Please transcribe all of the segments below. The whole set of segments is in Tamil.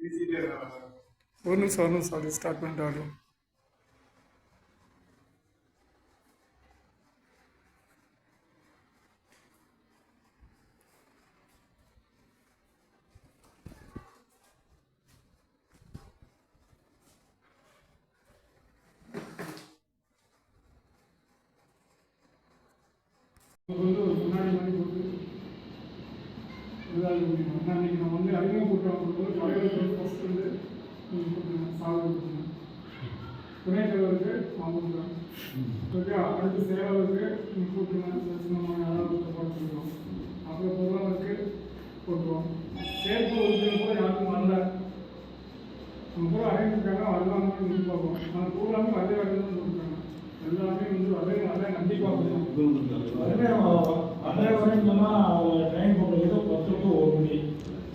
ஒரு நிமிஷம் ஒரு நிமிஷம் அப்படி ஸ்டார்ட் பண்ணிட்டு ஆடியோ வந்து ஒரு முன்னாடி மாதிரி போட்டு இதாக முடியும் அன்னைக்கு நான் வந்து அறிமுக கூட்டம் கொடுக்கும்போது தலைவர்கள் ஃபஸ்ட் வந்து சாதனை கொடுத்துருங்க துணைத் தலைவருக்கு நான் கொடுக்குறேன் ஓகே அடுத்த செயலாளருக்கு நீங்கள் கூட்டுருங்க சின்னமாக யாராவது போட்டுருக்கோம் அப்புறம் பொருளாளருக்கு போட்டுருவோம் சேர்ப்பு உறுப்பினர் கூட யாருக்கும் வரல. நம்ம கூட அறிவிச்சிருக்காங்க வரலாம்னு சொல்லி பார்ப்போம். ஆனால் பூராமே அதே வகையில் தான் கொடுக்குறாங்க எல்லாமே வந்து அதே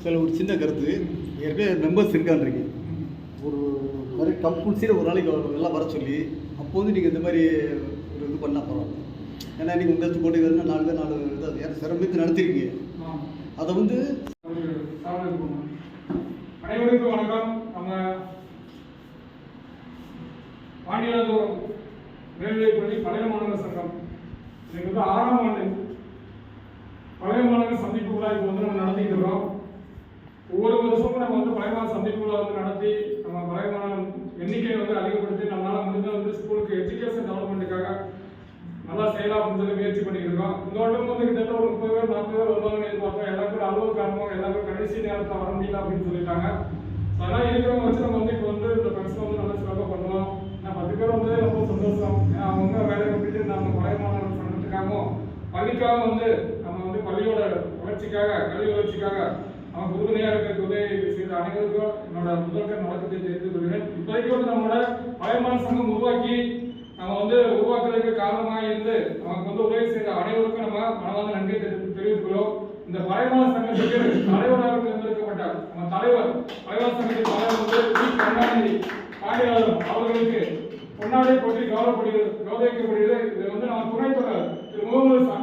சில ஒரு சின்ன கருத்து. ஏற்கனவே மெம்பர்ஸ் இருக்கான்றீங்க. ஒரு மாதிரி கம்பல்சரி ஒரு நாளைக்கு எல்லாம் வர சொல்லி அப்போ வந்து நீங்கள் இந்த மாதிரி ஒரு இது பண்ணால் பரவாயில்ல. ஏன்னா நீங்கள் உங்கள் வரணும் நாலு பேர் நாலு இது யாரும் சிரமத்து நடத்திருக்கீங்க. அதை வந்து. அனைவருக்கும் வணக்கம். நம்ம வாணியாதூரம் மேல்நிலைப்பள்ளி பழைய மாணவர் சங்கம். இதுக்கு வந்து ஆறாம் ஆண்டு. பழைய மாணவர் சந்திப்பு இப்போ வந்து நம்ம நடத்திட்டு இருக்கோம். ஒவ்வொரு வருஷமும் நம்ம வந்து பழைய மாணவர் வந்து நடத்தி நம்ம பழைய மாணவர் எண்ணிக்கையை வந்து அதிகப்படுத்தி நம்மளால் முடிஞ்ச வந்து ஸ்கூலுக்கு எஜுகேஷன் டெவலப்மெண்ட்டுக்காக நல்லா செய்யலாம் அப்படின்னு சொல்லி முயற்சி பண்ணிட்டு இருக்கோம். இந்த வருடம் வந்து கிட்டத்தட்ட ஒரு முப்பது பேர் நாற்பது பேர் வருவாங்கன்னு எதிர்பார்த்தோம். எல்லா பேரும் அலுவலக காரணமாக எல்லா பேரும் கடைசி நேரத்தில் வர முடியல அப்படின்னு சொல்லிட்டாங்க. அதெல்லாம் இருக்கிறவங்க வச்சு நம்ம வந்து இப்போ வந்து இந்த ஃபங்க்ஷன் வந்து நல்லா சிறப்பாக பண்ணுவோம். நான் பத்து பேர் வந்து ரொம்ப சந்தோஷம். அவங்க வேலையை விட்டுட்டு நம்ம பழைய மாணவர்கள் பண்ணுறதுக்காகவும் பள்ளிக்காக வந்து பள்ளியோட வளர்ச்சிக்காக கல்வி வளர்ச்சிக்காக அவங்க உறுதுணையாக இருக்க உதவி செய்த அனைவருக்கும் என்னோட முதல்கண் வழக்கத்தை தெரிந்து கொள்கிறேன். இப்போதைக்கு வந்து நம்மளோட பழையமான சங்கம் உருவாக்கி நம்ம வந்து உருவாக்குறதுக்கு காரணமாக இருந்து நமக்கு வந்து உதவி செய்த அனைவருக்கும் நம்ம மனமார்ந்த நன்றி தெரிவித்துக்கிறோம் இந்த பழையமான சங்கத்துக்கு தலைவராக தேர்ந்தெடுக்கப்பட்ட நம்ம தலைவர் பழையமான சங்கத்தின் தலைவர் வந்து வி. கருணாநிதி அவர்களுக்கு பொன்னாடை போற்றி கௌரவப்படுகிறது கௌரவிக்கப்படுகிறது. இது வந்து நம்ம துணைத்தொடர்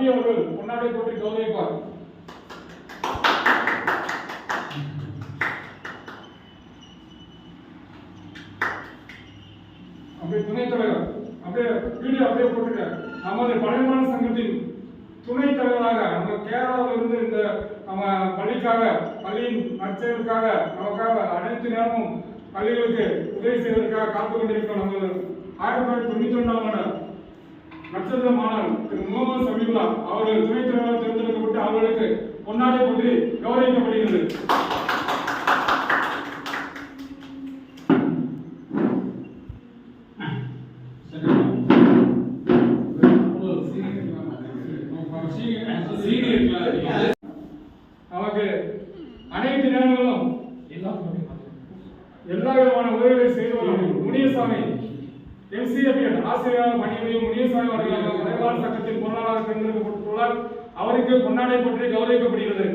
தம்பி அவர்கள் பொன்னாடை போற்றி கௌரவிப்பார் அப்படியே துணைத் தலைவர் அப்படியே வீடியோ அப்படியே போட்டுருக்க நமது பழமையான சங்கத்தின் துணைத் தலைவராக நம்ம கேரளாவில் இருந்து இந்த நம்ம பள்ளிக்காக பள்ளியின் நற்செயலுக்காக நமக்காக அனைத்து நேரமும் பள்ளிகளுக்கு உதவி செய்வதற்காக காத்து கொண்டிருக்கிறோம் நமது ஆயிரத்தி தொள்ளாயிரத்தி தொண்ணூத்தி ஒன்றாம் ஆண்டு நட்சத்திர மாணவன் திரு முகமது சமீபுல்லா அவர்கள் துணைத் தலைவராக தேர்ந்தெடுக்கப்பட்டு அவர்களுக்கு பொன்னாடை போட்டு கௌரவிக்கப்படுகிறது நமக்கு அனைத்து நேரங்களும் எல்லா விதமான உதவிகளை செய்து வரும் முனியசாமி எம்சிஎஃப் ஆசிரியராக பணிபுரியும் முனியசாமி அவர்களாக மலைவாழ் சங்கத்தின் பொருளாளர் தேர்ந்தெடுக்கப்பட்டுள்ளார் அவருக்கு பொன்னாடை பற்றி கௌரவிக்கப்படுகிறது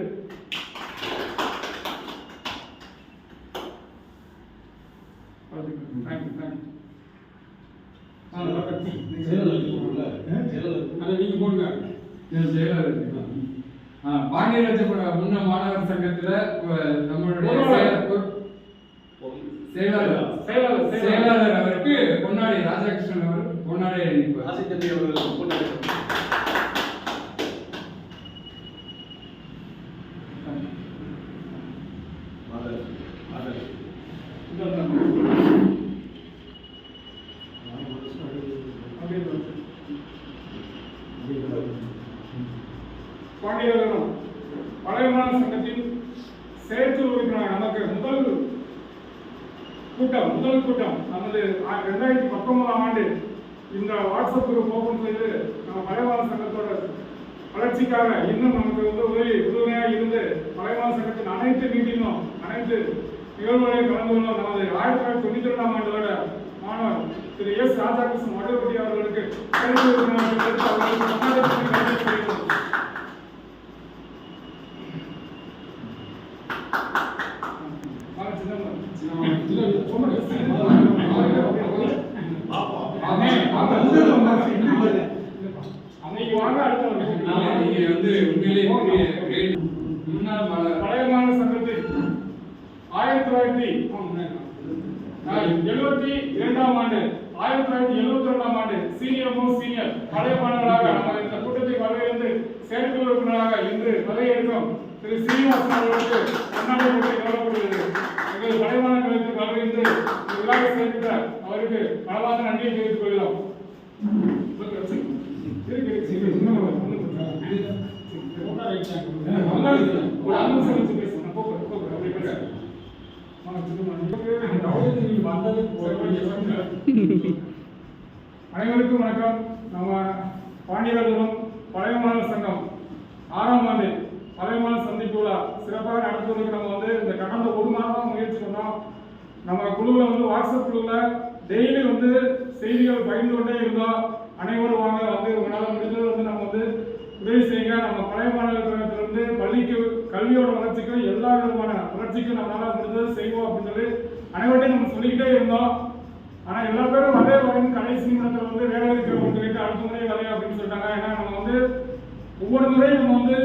Thank you, thank you. ஆ, நல்லா கட்டி. அதை நீங்க போடுங்க என் செயலாளர் இருக்கலாம். முன்ன மாணவர் சங்கத்துல நம்மளுடைய செயலாளர் செயலாளர் அவருக்கு பொன்னாடி ராதாகிருஷ்ணன் அவர் பொன்னாடி அணிவிப்பார் பாண்டியர்களும் பழையமான சங்கத்தின் செயற்குழு உறுப்பினர் நமக்கு முதல் கூட்டம் முதல் கூட்டம் நமது ரெண்டாயிரத்தி பத்தொன்பதாம் ஆண்டு இந்த வாட்ஸ்அப் குரூப் ஓபன் செய்து நம்ம மலைவாழ் சங்கத்தோட வளர்ச்சிக்காக இன்னும் நமக்கு வந்து உதவி உறுதுணையாக இருந்து மலைவாழ் சங்கத்தின் அனைத்து மீட்டிங்கும் அனைத்து நிகழ்வுகளையும் கலந்து கொள்ளும் நமது ஆயிரத்தி தொள்ளாயிரத்தி தொண்ணூத்தி ரெண்டாம் ஆண்டோட மாணவர் திரு எஸ் ராதாகிருஷ்ணன் வடகுடி அவர்களுக்கு அவர்களுக்கு பொன்னாடை போற்றி கௌரவிக்கப்படுகிறது. வாங்க, சின்னம்மா. அண்ணே, வாங்க. அன்னைக்கு வாங்க அடுத்த நீங்க வந்து உண்மையிலேயே முன்னாள் பழைய மாநில சங்கத்தில் ஆயிரத்தி தொள்ளாயிரத்தி எழுபத்தி இரண்டாம் ஆண்டு ஆயிரத்தி தொள்ளாயிரத்தி எழுபத்தி ரெண்டாம் ஆண்டு சீனியர் மோஸ்ட் சீனியர் பழைய மாணவர்களாக நம்ம இந்த கூட்டத்தை வரவேற்று செயற்குழு உறுப்பினராக இன்று பதவியேற்கும் திரு சீனிவாசன் அவர்களுக்கு கண்ணாடி போட்டி கவரப்படுகிறது எங்கள் பழைய மாணவர்களுக்கு வரவேற்று இந்த விழாவை சேர்ந்த அவருக்கு பலவாத நன்றியை தெரிவித்துக் கொள்கிறோம். அனைவருக்கும் வணக்கம். நம்ம பாண்டியவர்களும் பழைய மாணவர் சங்கம் ஆறாம் ஆண்டு. பழைய மாணவர் சந்திப்பு விழா சிறப்பாக நடத்துவதற்கு நம்ம வந்து இந்த கடந்த ஒரு மாதமாக முயற்சி பண்ணோம். நம்ம குழுவில் வந்து வாட்ஸ்அப் குழுவில் டெய்லி வந்து செய்திகள் பகிர்ந்து கொண்டே இருந்தோம். அனைவரும் வாங்க வந்து உங்களால் முடிஞ்சது வந்து நம்ம வந்து உதவி செய்யுங்க. நம்ம பழைய மாநிலத்திலிருந்து பள்ளிக்கு கல்வியோட வளர்ச்சிக்கும் எல்லா விதமான வளர்ச்சிக்கும் நம்மளால் முடிஞ்சது செய்வோம் அப்படின்னு சொல்லி அனைவர்கிட்டையும் நம்ம சொல்லிக்கிட்டே இருந்தோம். ஆனால் எல்லா பேரும் வரவே வரணும் கடைசி நிமிடத்துல வந்து வேலை இருக்கிறவங்க சொல்லிட்டு அடுத்த முறையே வரையா அப்படின்னு சொல்லிட்டாங்க. ஏன்னா நம்ம வந்து ஒவ்வொரு முறையும் நம்ம வந்து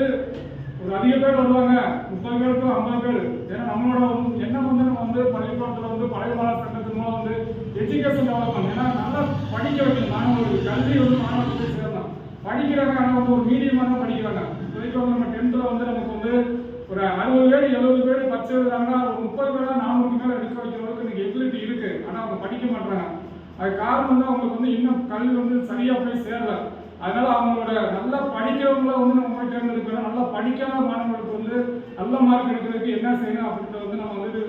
ஒரு அதிக பேர் வருவாங்க. முப்பது பேர் ஐம்பது பேர் ஏன்னா நம்மளோட எண்ணம் வந்து நம்ம வந்து பள்ளிக்கூடத்தில் வந்து பழைய மாணவர் சட்டத்தின் மூலம் வந்து எஜுகேஷன் டெவலப்மெண்ட் ஏன்னா நல்லா படிக்க வைக்கணும் மாணவர்களுக்கு கல்வி வந்து மாணவர்களுக்கு சேரலாம் படிக்கிறாங்க ஆனால் வந்து ஒரு மீடியமாக தான் படிக்கிறாங்க. இப்போதைக்கு வந்து நம்ம டென்த்தில் வந்து நமக்கு வந்து ஒரு அறுபது பேர் எழுபது பேர் பச்சை எழுதுறாங்கன்னா ஒரு முப்பது பேராக நானூறுக்கு மேலே எடுக்க வைக்கிற அளவுக்கு இன்னைக்கு எபிலிட்டி இருக்குது ஆனால் அவங்க படிக்க மாட்டாங்க அது காரணம் வந்து அவங்களுக்கு வந்து இன்னும் கல்வி வந்து சரியாக போய் சேரலை. அதனால அவங்களோட நல்லா படிக்கிறவங்கள வந்து நம்ம போய் தேர்ந்தெடுக்கணும். நல்லா படிக்காத மாணவர்களுக்கு வந்து நல்ல மார்க் எடுக்கிறதுக்கு என்ன செய்யணும் அப்படின்றத வந்து நம்ம வந்து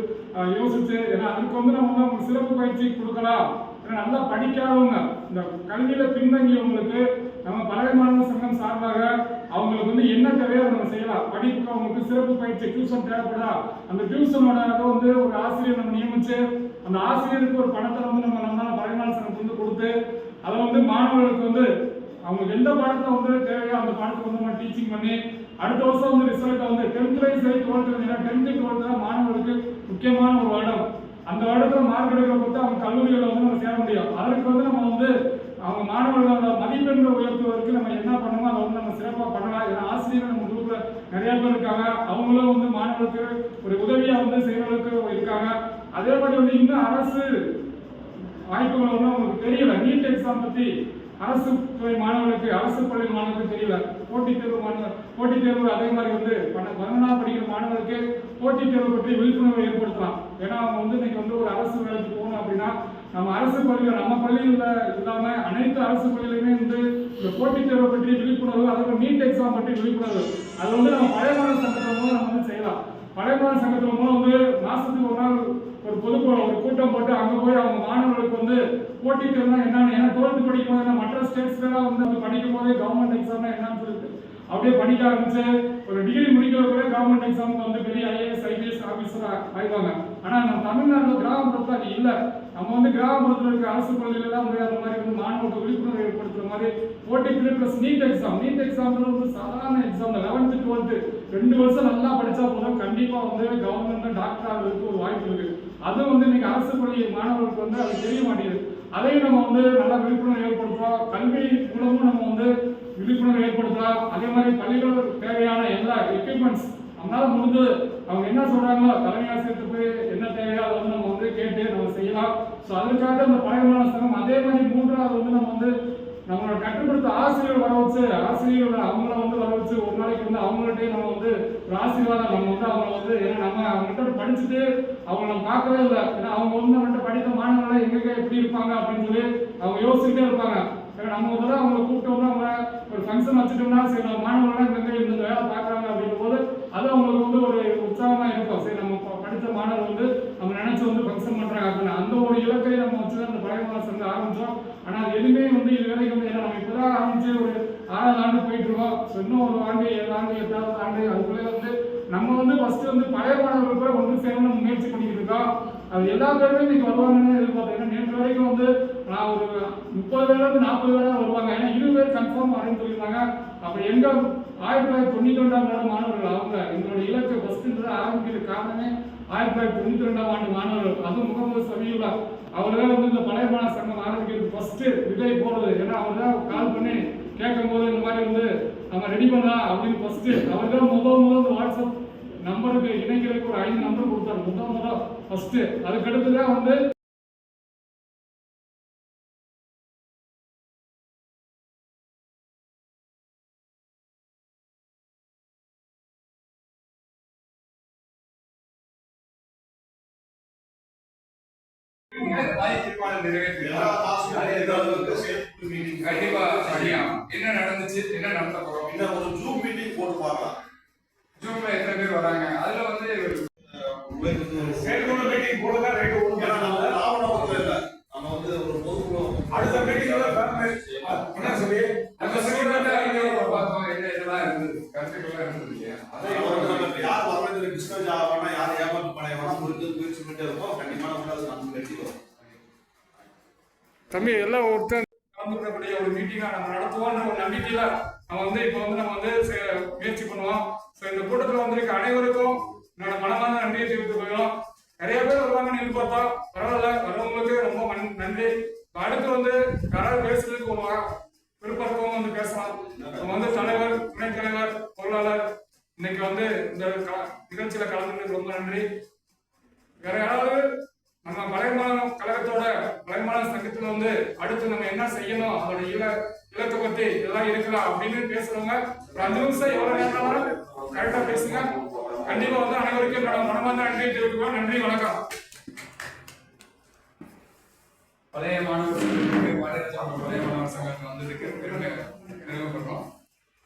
யோசிச்சு ஏன்னா அதுக்கு வந்து நம்ம வந்து அவங்க சிறப்பு பயிற்சி கொடுக்கலாம். ஏன்னா நல்லா படிக்காதவங்க இந்த கல்வியில பின்தங்கியவங்களுக்கு நம்ம பழைய மாணவர் சங்கம் சார்பாக அவங்களுக்கு வந்து என்ன தேவையோ நம்ம செய்யலாம். படிப்புக்கு அவங்களுக்கு சிறப்பு பயிற்சி டியூஷன் தேவைப்படுதா அந்த டியூஷனோட வந்து ஒரு ஆசிரியர் நம்ம நியமிச்சு அந்த ஆசிரியருக்கு ஒரு பணத்தை வந்து நம்ம நம்மளால பழைய மாணவர் சங்கத்துக்கு வந்து கொடுத்து அதை வந்து மாணவர்களுக்கு வந்து அவங்களுக்கு எந்த பாடத்தை வந்து தேவையோ அந்த பாடத்தை வந்து நம்ம டீச்சிங் பண்ணி அடுத்த வருஷம் வந்து ரிசல்ட்டை வந்து டென்த்லையும் சரி டுவெல்த்லையும் சரி டென்த்து டுவெல்த்து தான் மாணவர்களுக்கு முக்கியமான ஒரு வருடம். அந்த வருடத்தில் மார்க் எடுக்கிற பொறுத்து அவங்க கல்லூரிகளை வந்து நம்ம சேர முடியும். அதற்கு வந்து நம்ம வந்து அவங்க மாணவர்களோட மதிப்பெண்களை உயர்த்துவதற்கு நம்ம என்ன பண்ணணுமோ அதை வந்து நம்ம சிறப்பாக பண்ணலாம். ஏன்னா ஆசிரியர்கள் நம்ம குரூப்ல நிறைய பேர் இருக்காங்க. அவங்களும் வந்து மாணவர்களுக்கு ஒரு உதவியாக வந்து செய்வதற்கு இருக்காங்க. அதே மாதிரி வந்து இன்னும் அரசு வாய்ப்புகள் வந்து அவங்களுக்கு தெரியல. நீட் எக்ஸாம் பற்றி அரசு துறை மாணவர்களுக்கு அரசு பள்ளி மாணவர்களுக்கு தெரியல. போட்டித் தேர்வு மாணவர் போட்டித் தேர்வு அதே மாதிரி வந்து பன்ன- பதினொன்றாம் படிக்கிற மாணவர்களுக்கு போட்டித் தேர்வு பற்றி விழிப்புணர்வு ஏற்படுத்தலாம். ஏன்னா அவங்க வந்து இன்னைக்கு வந்து ஒரு அரசு வேலைக்கு போகணும் அப்படின்னா நம்ம அரசு பள்ளியில் நம்ம பள்ளியில் இல்லாமல் அனைத்து அரசு பள்ளியிலுமே வந்து இந்த போட்டித் தேர்வு பற்றி விழிப்புணர்வு அதுக்கு நீட் எக்ஸாம் பற்றி விழிப்புணர்வு அது வந்து நம்ம பழைய மாணவர் சங்கத்தின் மூலம் நம்ம வந்து செய்யலாம். பழைய மாணவர் சங்கத்தின் மூலம் வந்து மாசத்துக்கு ஒரு நாள் ஒரு பொது ஒரு கூட்டம் போட்டு அங்க போய் அவங்க மாணவர்களுக்கு வந்து போட்டித் தேர்வுனா என்னன்னு ஏன்னா டுவெல்த் படிக்கும் போது மற்ற ஸ்டேட்ஸ்லாம் வந்து அது படிக்கும் போதே கவர்மெண்ட் எக்ஸாம்னா என்னன்னு சொல்லிட்டு அப்படியே படிக்க ஆரம்பிச்சு ஒரு டிகிரி முடிக்கிற கூட கவர்மெண்ட் எக்ஸாமுக்கு வந்து பெரிய ஐஏஎஸ் ஐபிஎஸ் ஆஃபீஸர் ஆயிடுவாங்க. ஆனா நம்ம தமிழ்நாட்டில் கிராமப்புறத்துல அது இல்ல. நம்ம வந்து கிராமப்புறத்துல இருக்க அரசு பள்ளியில தான் வந்து அந்த மாதிரி வந்து மாணவர்களுக்கு விழிப்புணர்வு ஏற்படுத்துற மாதிரி போட்டி three plus NEET exam NEET exam வந்து சாதாரண எக்ஸாம் லெவன்த்து டுவெல்த்து ரெண்டு வருஷம் நல்லா படிச்சா போதும். கண்டிப்பா வந்து கவர்மெண்ட்டில் டாக்டர் ஆகிறதுக்கு ஒரு வாய்ப்பு இருக்கு. அதுவும் வந்து இன்னைக்கு அரசு பள்ளி மாணவர்களுக்கு வந்து அது தெரிய மாட்டேங்குது. அதையும் நம்ம வந்து நல்லா விழிப்புணர்வு ஏற்படுத்துறோம் கல்வி மூலமும் நம்ம வந்து விழிப்புணர்வு ஏற்படுத்தலாம். அதே மாதிரி பள்ளிகளுக்கு தேவையான எல்லா எக்யூப்மெண்ட்ஸ் நம்மளால முடிஞ்சது. அவங்க என்ன சொல்றாங்களோ தலைமை ஆசிரியத்துக்கு என்ன தேவையோ அதை வந்து நம்ம வந்து கேட்டு நம்ம செய்யலாம். ஸோ அதற்காக அந்த பழைய மாணவ சங்கம் அதே மாதிரி மூன்றாவது வந்து நம்ம வந்து நம்மளோட கட்டுப்படுத்த ஆசிரியர் வர வச்சு ஆசிரியர்கள் அவங்கள வந்து வர வச்சு ஒரு நாளைக்கு வந்து அவங்கள்ட்டே நம்ம வந்து ஒரு ஆசீர்வாதம் நம்ம வந்து அவங்கள வந்து ஏன்னா நம்ம அவங்கள்ட்ட படிச்சுட்டு அவங்க நம்ம பார்க்கவே இல்லை. ஏன்னா அவங்க வந்து நம்மகிட்ட படித்த மாணவர்கள் எங்கெங்க எப்படி இருப்பாங்க அப்படின்னு சொல்லி அவங்க யோசிச்சுட்டே இருப்பாங்க. ஏன்னா நம்ம ஒரு தடவை அவங்களை கூப்பிட்டு வந்து அவங்க ஒரு ஃபங்க்ஷன் வச்சுட்டோம்னா சரி நம்ம மாணவர்கள்லாம் எங்க இந்த வேலை பார்க்குறாங்க அப்படின்னு போது அது அவங்களுக்கு வந்து ஒரு உற்சாகமாக இருக்கும். சரி நம்ம படித்த மாணவர் வந்து நம்ம நினைச்சு வந்து ஃபங்க்ஷன் பண்ணுறாங்க அப்படின்னு. அந்த ஒரு இலக்கையை நம்ம வச்சு அந்த பழைய மாதம் ஆரம்பித்தோம் ஆனால் அது எதுவுமே வந்து இது வரைக்கும் வந்து ஏன்னா நம்ம இப்பதான் ஆரம்பிச்சு ஒரு ஆறாவது ஆண்டு போயிட்டு இருக்கோம் இன்னும் ஒரு ஆண்டு ஏழு ஆண்டு எட்டாவது ஆண்டு அதுக்குள்ளே வந்து நம்ம வந்து ஃபர்ஸ்ட் வந்து பழைய மாணவர்கள் கூட ஒன்று சேரணும் முயற்சி பண்ணிட்டு இருக்கோம். அது எல்லா பேருமே இன்னைக்கு வருவாங்கன்னு எதிர்பார்த்தேன் ஏன்னா நேற்று வரைக்கும் வந்து நான் ஒரு முப்பது பேர்ல இருந்து நாற்பது பேரா வருவாங்க. ஏன்னா இருபது பேர் கன்ஃபார்ம் அப்படின்னு சொல்லியிருந்தாங்க. அப்ப எங்க ஆயிரத்தி தொள்ளாயிரத்தி தொண்ணூத்தி ஒன்றாம் மாணவர்கள் அவங்க எங்களோட இலக்கை ஃபர்ஸ்ட் ஆரம்பிக்கிற காரணமே ஆயிரத்தி தொள்ளாயிரத்தி தொண்ணூத்தி ரெண்டாம் ஆண்டு மாணவர்கள் அதுவும் முகமது சபியுல்லா அவர் தான் வந்து இந்த பழைய மாணவர் சங்கம் ஆரம்பிக்கிறது. ஃபர்ஸ்ட் விதை போறது. ஏன்னா அவர் தான் கால் பண்ணி கேட்கும் போது இந்த மாதிரி வந்து நம்ம ரெடி பண்ணலாம் அப்படின்னு ஃபர்ஸ்ட் அவர் தான் முதல் முதல் இந்த வாட்ஸ்அப் நம்பருக்கு இணைக்கிறதுக்கு ஒரு ஐந்து நம்பர் கொடுத்தாரு. முதல் முதல் ஃபர்ஸ்ட் அதுக்கடுத்து தான் வந்து கண்டிப்பா என்ன நடந்துச்சு? என்ன நடத்த போறோம்? ஒரு ஜூம் மீட்டிங் போட்டு பார்க்கலாம் ஜூம்ல எத்தனை பேர் வராங்க? அதுல வந்து மீட்டிங் போடுங்க ஏன்னா நம்ம ராமநாமத்துல இல்ல நம்ம வந்து ஒரு பொதுக்குழு அடுத்த மீட்டிங்ல என்ன சொல்லி அந்த பார்த்தோம் என்ன இதெல்லாம் இருந்தது. கருத்துக்கள்லாம் இருந்தது இல்லையா? அதை முயற்சி பண்ணிட்டே இருக்கோம். நம்ம அது நம்ம தம்பி எல்லாம் ஒருத்தர் கலந்துக்கிறக்கூடிய ஒரு மீட்டிங்கா நம்ம நடத்துவோம்னு ஒரு நம்பிக்கையில நம்ம வந்து இப்போ வந்து நம்ம வந்து முயற்சி பண்ணுவோம். ஸோ இந்த கூட்டத்தில் வந்திருக்க அனைவருக்கும் என்னோட மனமான நன்றியை தெரிவித்துக் கொள்கிறோம். நிறைய பேர் வருவாங்கன்னு எதிர்பார்த்தோம் பரவாயில்ல வரவங்களுக்கு ரொம்ப மன்- நன்றி. அடுத்து வந்து யாராவது பேசுறதுக்கு ஒரு விருப்பம் இருக்கவங்க வந்து பேசலாம். நம்ம வந்து தலைவர் துணைத் தலைவர் பொருளாளர் இன்னைக்கு வந்து இந்த நிகழ்ச்சியில கலந்துக்கிறதுக்கு ரொம்ப நன்றி. வேற யாராவது நம்ம மலைமானம் கழகத்தோட மலைமான சங்கத்துல வந்து அடுத்து நம்ம என்ன செய்யணும்? அதோட இல இலக்கை பத்தி இதெல்லாம் இருக்கலாம் அப்படின்னு பேசுறவங்க ஒரு அஞ்சு நிமிஷம் எவ்வளவு நேரம் கரெக்டா பேசுங்க. கண்டிப்பா வந்து அனைவருக்கும் என்னோட மனமார்ந்த நன்றி தெரிவிக்கிறோம் நன்றி வணக்கம். பழைய மாணவர்கள் பழைய மாணவர் சங்கத்தில் வந்ததுக்கு பெருமை பெருமைப்படுறோம்.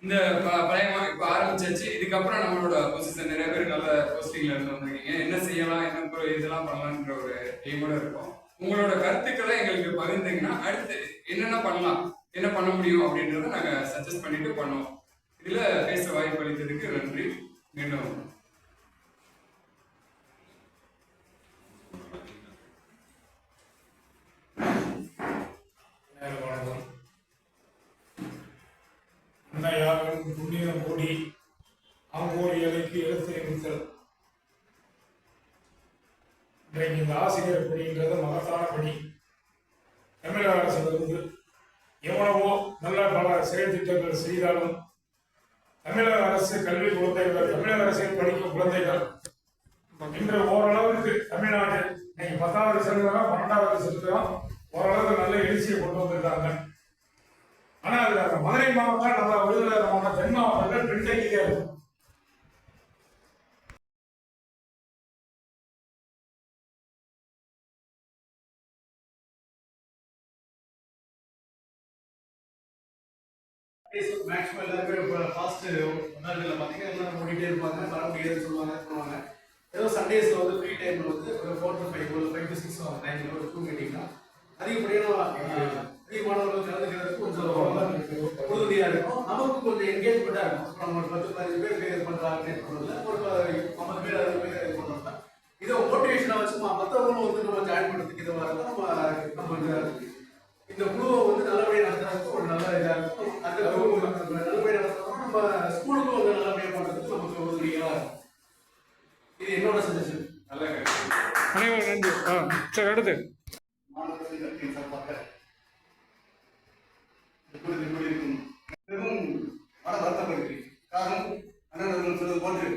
இந்த ப- பழைய மா- இப்ப ஆரம்பிச்சாச்சு. இதுக்கப்புறம் நம்மளோட பொசிஷன் நிறைய பேர் நல்ல போஸ்டிங்ல இருந்து வந்திருக்கீங்க. என்ன செய்யலாம் என்ன ப்ரோ இதெல்லாம் பண்ணலான்ற ஒரு எய்மோட இருக்கும். உங்களோட கருத்துக்களை எங்களுக்கு பகிர்ந்தீங்கன்னா அடுத்து என்னென்ன பண்ணலாம் என்ன பண்ண முடியும் அப்படின்றத நாங்க சஜஸ்ட் பண்ணிட்டு பண்ணுவோம். இதுல பேச வாய்ப்பு அளித்ததுக்கு நன்றி. மீண்டும் வணக்கம் அன்னையாவின் புண்ணியம் கூடி ஆங்கோர் இலைக்கு எழுத்து எரித்தல் இன்றைக்கு இந்த ஆசிரியர் பணின்றது மகத்தான பணி தமிழக அரசிலிருந்து எவ்வளவோ நல்ல பல செயல் திட்டங்கள் செய்தாலும் தமிழக அரசு கல்வி குழந்தைகள் தமிழக அரசில் படிக்கும் குழந்தைகள் இன்று ஓரளவுக்கு தமிழ்நாடு இன்னைக்கு பத்தாவது செலுத்துறோம் பன்னெண்டாவது செலுத்துறோம் ஓரளவுக்கு நல்ல எழுச்சியை கொண்டு வந்திருக்காங்க ஆனா அது அந்த மதுரை மாவட்டம் நம்ம விருதுநகர் மாவட்டம் தென் மாவட்டங்கள் மேக்ஸிமம் எல்லாருமே இப்போ ஃபாஸ்ட் நாட்களில் பார்த்தீங்கன்னா ஓடிட்டே இருப்பாங்க வர முடியாதுன்னு சொல்லுவாங்க சொல்லுவாங்க ஏதோ சண்டேஸில் வந்து ஃப்ரீ டைமில் வந்து ஒரு ஃபோர் டு ஃபைவ் ஒரு ஃபைவ் டு சிக்ஸ் டைமில் ஒரு டூ மீட்டிங்னா அதிகப்படியான அதிகமானவர்கள் கலந்துக்கிறதுக்கு கொஞ்சம் உறுதியாக இருக்கும். நமக்கு கொஞ்சம் என்கேஜ்மெண்ட்டாக இருக்கும். நம்ம ஒரு பத்து பதினஞ்சு பேர் இது பண்ணுறாங்க பண்ணுறதுல ஒரு ஐம்பது பேர் அறுபது பேர் இது பண்ணுறோம்னா இதை மோட்டிவேஷனாக வச்சு ம- மற்றவங்களும் வந்து நம்ம ஜாயின் பண்ணுறதுக்கு இதை வரதான் நம்ம நம்ம இந்த இந்த குழுவை வந்து நல்லபடியாக நடத்துறதுக்கு ஒரு நல்ல இதாக இருக்கும். அந்த குழு நல்லபடியாக நடத்துறோம் நம்ம ஸ்கூலுக்கும் வந்து நல்லபடியாக பண்ணுறதுக்கு நமக்கு உதவியாக இருக்கும். இது என்னோட சஜஷன் நல்ல அனைவரும் நன்றி. சரி அடுத்து. இப்பொழுது இப்படி இருக்கும். மிகவும் மன வருத்தப்படுகிறேன் காரணம் அண்ணன் அவர்கள் சொன்னது போன்று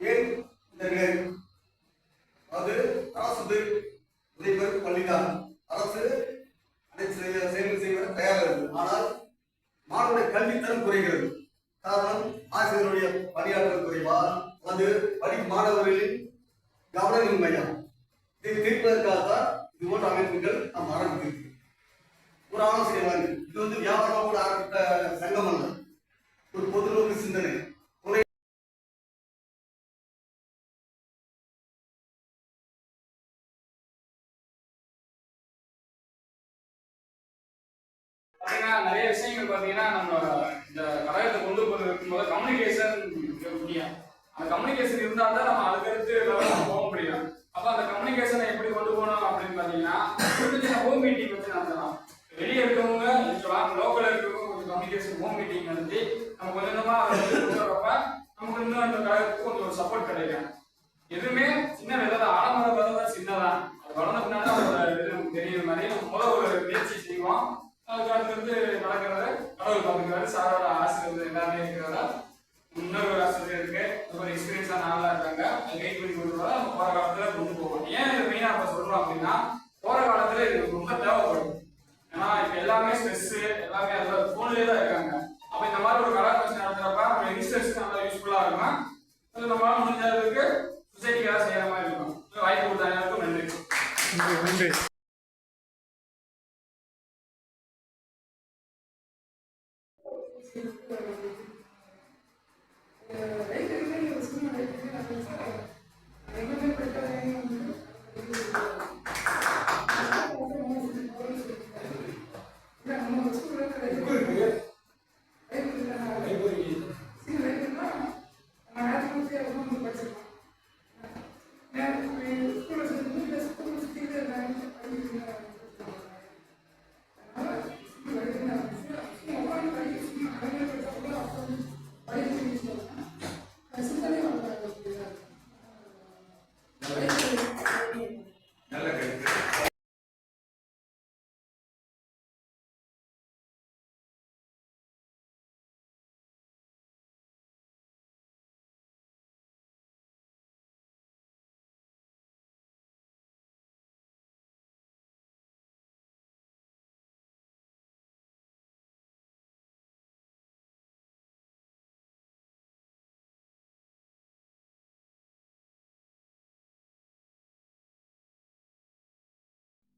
ஏன் இந்த நிலை? அது அரசு உதவிபெறும் பள்ளிதான் அரசு அனைத்து செயல்கள் செய்வதற்கு தயாராகிறது. ஆனால் மாணவருடைய கல்வித்தரம் குறைகிறது. காரணம் ஆசிரியருடைய பணியாற்றல் குறைவால் அது படி மாணவர்களின் கவனமின்மையா இதை தீர்ப்பதற்காக தான் இது போன்ற அமைப்புகள் நாம் ஆரம்பித்திருக்கிறோம் ஒரு ஆலோசனை வாங்கி. இது வந்து வியாபாரம் ஆரம்பித்த சங்கம் அல்ல. ஒரு பொதுநோக்கு சிந்தனை. நிறைய விஷயங்கள் பாத்தீங்கன்னா நம்ம இந்த கழகத்தை கொண்டு போறதுக்கு முதல்ல கம்யூனிகேஷன் முக்கியம். அந்த கம்யூனிகேஷன் இருந்தா தான் நம்ம அதுக்கடுத்து போக முடியும். அப்ப அந்த கம்யூனிகேஷனை எப்படி கொண்டு போகணும் அப்படின்னு பாத்தீங்கன்னா இருக்கவங்க ஹோம் மீட்டிங் நடத்தி நம்ம கொஞ்சம் கொஞ்சமா நமக்கு இன்னும் அந்த கழகத்துக்கு கொஞ்சம் சப்போர்ட் கிடைக்கும் எதுவுமே சின்ன நன்றி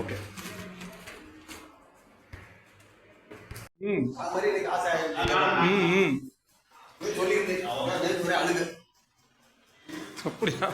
ஓகே ம். அது மாதிரி எனக்கு ஆசை ம் அப்படியா